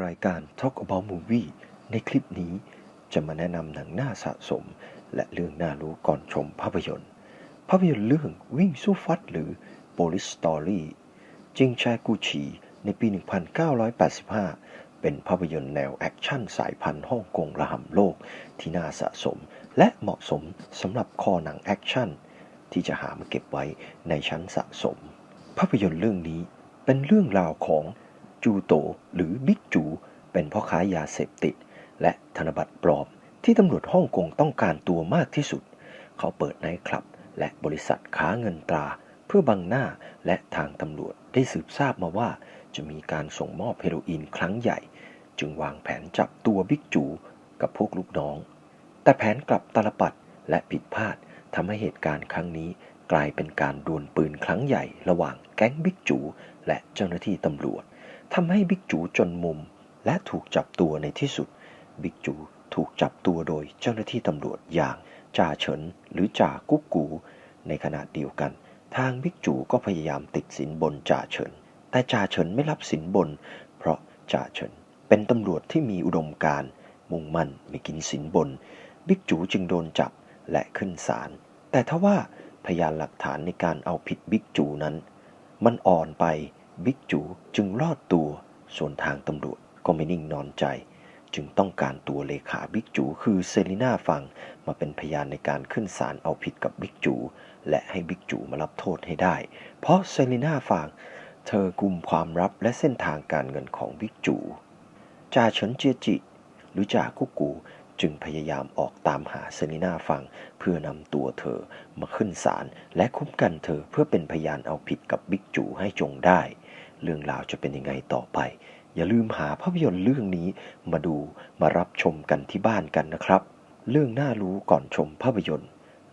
รายการ Talk About Movie ในคลิปนี้จะมาแนะนำหนังน่าสะสม และเรื่องน่ารู้ก่อนชมภาพยนตร์ ภาพยนตร์เรื่องวิ่งสู้ฟัดหรือ Police Story จิงแชกูชีในปี 1985 เป็นภาพยนตร์แนวแอคชั่นสายพันธุ์ฮ่องกงระห่ำโลกที่น่าสะสม และเหมาะสมสำหรับคอหนังแอคชั่นที่จะหามาเก็บไว้ในชั้นสะสม ภาพยนตร์เรื่องนี้เป็นเรื่องราวของ จูโต หรือบิ๊กจู เป็นพ่อค้ายาเสพติด และธนบัตรปลอม ที่ตำรวจฮ่องกงต้องการตัวมากที่สุด เขาเปิดไนท์คลับ และบริษัทค้าเงินตรา เพื่อบังหน้าและทางตำรวจได้สืบทราบมาว่า จะมีการส่งมอบเฮโรอีนครั้งใหญ่ จึงวางแผนจับตัวบิ๊กจูกับพวกลูกน้อง แต่แผนกลับตาลปัดและผิดพลาดทำให้เหตุการณ์ครั้งนี้กลายเป็นการดวลปืนครั้งใหญ่ระหว่างแก๊งบิ๊กจู และเจ้าหน้าที่ตำรวจ ทำให้บิ๊กจูจนมุม และถูกจับตัวในที่สุด บิ๊กจูถูกจับตัวโดยเจ้าหน้าที่ตำรวจอย่างจ่าเฉินหรือจ่ากุ๊กกู ในขณะเดียวกัน ทางบิ๊กจูก็พยายามติดสินบนจ่าเฉิน แต่จ่าเฉินไม่รับสินบน เพราะจ่าเฉินเป็นตำรวจที่มีอุดมการมุ่งมั่นไม่กินสินบน บิ๊กจูจึงโดนจับและขึ้นศาล แต่ทว่าพยานหลักฐานในการเอาผิดบิ๊กจูนั้น มันอ่อนไป บิ๊กจูจึงรอดตัว ส่วนทางตำรวจก็ไม่นิ่งนอนใจ จึงต้องการตัวเลขาบิ๊กจู คือเซรีนาฟังมาเป็นพยานในการขึ้นศาลเอาผิดกับบิ๊กจู และให้บิ๊กจูมารับโทษให้ได้ เพราะเซรีนาฟังเธอกุมความลับและเส้นทางการเงินของบิ๊กจูจ่าเฉินเจียจิ หรือจ่ากุกกู จึงพยายามออกตามหาเซรีนาฟัง เพื่อนำตัวเธอมาขึ้นศาลและคุ้มกันเธอเพื่อเป็นพยานเอาผิดกับบิ๊กจูให้จงได้ เรื่องราวจะเป็นยังไงต่อไป อย่าลืมหาภาพยนตร์เรื่องนี้มาดูมารับชมกันที่บ้านกันนะครับ เรื่องน่ารู้ก่อนชมภาพยนตร์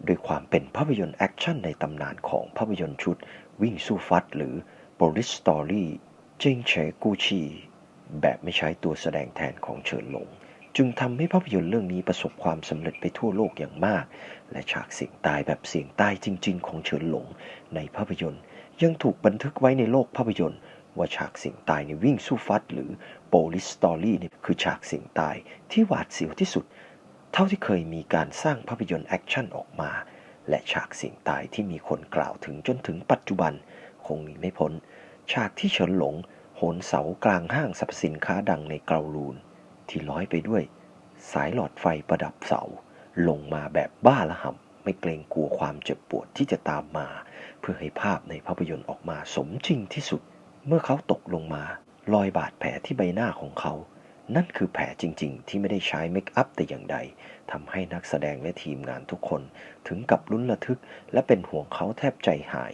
ด้วยความเป็นภาพยนตร์แอคชั่นในตำนานของภาพยนตร์ชุด วิ่งสู้ฟัดหรือ Police Story เจิงเฉกูชีแบบไม่ใช้ตัวแสดงแทนของเฉินหลง จึงทำให้ภาพยนตร์เรื่องนี้ประสบความสำเร็จไปทั่วโลกอย่างมาก และฉากเสียงตายแบบเสียงตายจริง ๆ ของเฉินหลง ในภาพยนตร์ ยังถูกบันทึกไว้ในโลกภาพยนตร์ ว่าฉากเสียงตายในวิ่งสู้ฟัด หรือ Police Story นี่คือฉากเสียงตายที่หวาดเสียวที่สุด เท่าที่เคยมีการสร้างภาพยนตร์แอคชั่นออกมา และฉากเสียงตายที่มีคนกล่าวถึงจนถึงปัจจุบัน คงหนีไม่พ้น ฉากที่เฉินหลงโหนเสากลางห้างสรรพสินค้าดังในเกาลูน ที่ร้อยไปด้วย สายหลอดไฟประดับเสา ลงมาแบบบ้าละห่ำไม่เกรงกลัวความเจ็บปวดที่จะตามมา เพื่อให้ภาพในภาพยนตร์ออกมาสมจริงที่สุด เมื่อเขาตกลงมารอยบาดแผลที่ใบหน้าของเขา นั่นคือแผลจริง ๆ ที่ไม่ได้ใช้เมคอัพแต่อย่างใดทำให้นักแสดงและทีมงานทุกคนถึงกับลุ้นระทึก และเป็นห่วงเขาแทบใจหาย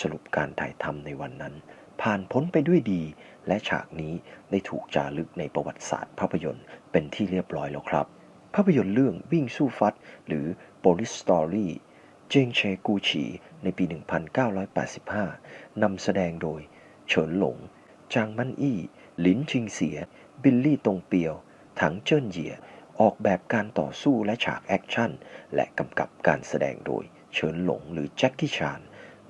สรุปการถ่ายทำในวันนั้น ผ่านพ้นไปด้วยดี และฉากนี้ได้ถูกจารึกในประวัติศาสตร์ภาพยนตร์เป็นที่เรียบร้อยแล้วครับ ภาพยนตร์เรื่องวิ่งสู้ฟัด หรือ Police Story เจงเชกูชีในปี 1985 นำแสดงโดย เฉินหลง จางมั่นอี้ หลินชิงเสีย บิลลี่ตงเปียว ถังเจิ้นเหยีย ออกแบบการต่อสู้และฉากแอคชั่น และกำกับการแสดงโดย เฉินหลงหรือแจ็คกี้ชาน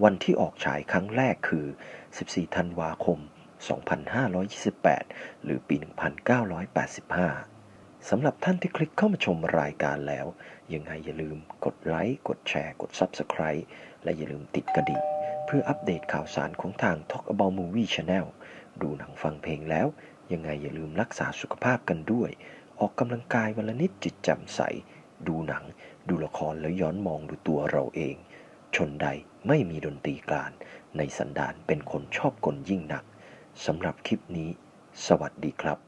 วันที่ออกฉายครั้งแรกคือ 14 ธันวาคม 2528 หรือปี 1985 สำหรับท่านที่คลิกเข้ามาชมรายการแล้ว ยังไงอย่าลืมกดไลค์ กดแชร์ กด Subscribe และอย่าลืมติดกระดิ่งเพื่ออัปเดตข่าวสารของทาง Talk About Movie Channel ดูหนังฟังเพลงแล้ว ยังไงอย่าลืมรักษาสุขภาพกันด้วย ออกกำลังกายวันละนิดจิตแจ่มใส ดูหนัง ดูละครแล้วย้อนมองดูตัวเราเอง ชนใดไม่มีดนตรีกลานในสันดานเป็นคนชอบกลยิ่งหนักสำหรับคลิปนี้ สวัสดีครับ